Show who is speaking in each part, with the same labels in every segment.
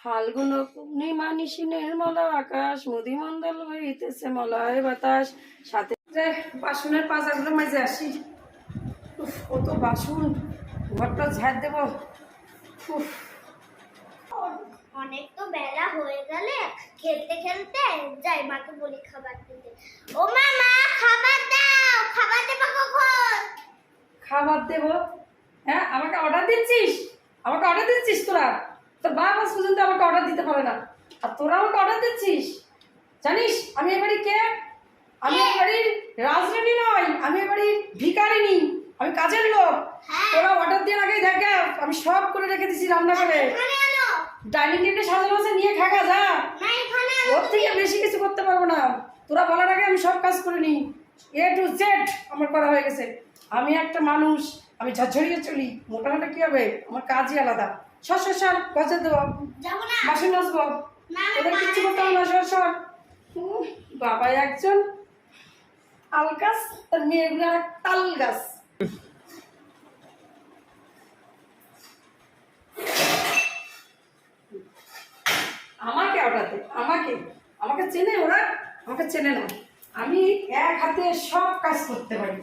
Speaker 1: ফাল্গুন পূর্ণিমা নিশি নির্মল আকাশ মুদি মন্ডল হইতেছে মলয় বাতাস। সাথে বাসনের পাজাগুলো মাঝে আসি। কত বাসন। ঘরটা ঝাড় দেবো।
Speaker 2: অনেক তো বেলা হয়ে গেলে খেলতে খেলতে যাই মাকে বলি খাবার দিতে। ও মা মা খাবার দাও খাবার দেবো কখন
Speaker 1: খাবার দেবো? হ্যাঁ আমাকে অর্ডার দিচ্ছিস? আমাকে অর্ডার দিচ্ছিস তোরা? তোর বাবা পর্যন্ত আমাকে অর্ডার দিতে পারে না। আর তোরা আমাকে অর্ডার দিচ্ছিস? জানিস আমি এবারে কে? আমি
Speaker 2: কে?
Speaker 1: এবাড়ির রাজরানী নয় আমি এবাড়ির ভিকারিনী আমি কাজের লোক।
Speaker 2: হ্যাঁ।
Speaker 1: তোরা অর্ডার দিয়ে আগেই দেখে আমি সব করে রেখে দিছি রান্না করে ডাইনিং টেবিলে সাজানো আছে নিয়ে খাগা যা। ওর থেকে বেশি কিছু করতে পারব না। তোরা বলার আগে আমি সব কাজ করে নিই। এ টু জেড আমার করা হয়ে গেছে। আমি একটা মানুষ আমি ঝরঝরিয়ে চলি। মোটামুটি মোটা কি হবে? আমার কাজই আলাদা। সর সর সর গজা দেবো। বাসন আসব
Speaker 2: না, না,
Speaker 1: তোদের কিচ্ছু করতে হবে না সর সর। বাবা একজন আল গাছ তার মেয়েগুলো আর তাল গাছ আমাকে দে আমাকে আমাকে চেনে ওরা, আমাকে চেনে না। আমি এক হাতে সব কাজ করতে পারি।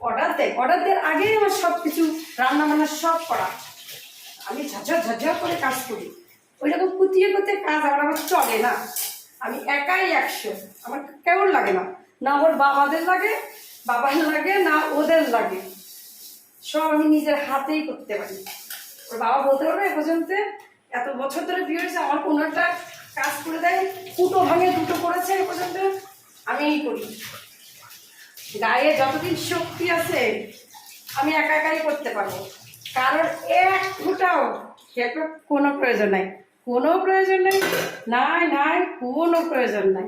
Speaker 1: অর্ডার দে অর্ডার দেওয়ার আগেই আমার সব কিছু রান্না বান্না সব করা। আমি ঝরঝর ঝরঝর করে কাজ করি। ওই রকম কুতিয়ে কুতিয়ে কাজ আমার আমার চলে না। আমি একাই একশো। আমার কেমন লাগে না? না ওর বাবাদের লাগে বাবার লাগে না ওদের লাগে। সব আমি নিজের হাতেই করতে পারি। ওর বাবা বলতে পারবে এ পর্যন্ত এত বছর ধরে বিয়ে হয়েছে, আমার কোনো একটা কাজ করে দেয়, ফুটো ভাঙে দুটো করেছে এ পর্যন্ত, আমিই করি। গায়ে যতদিন শক্তি আছে, আমি একা একাই করতে পারব। কারণ এক ফুটাও কোনো প্রয়োজন নাই। কোনো প্রয়োজন নেই, নাই নাই, কোনো প্রয়োজন নাই।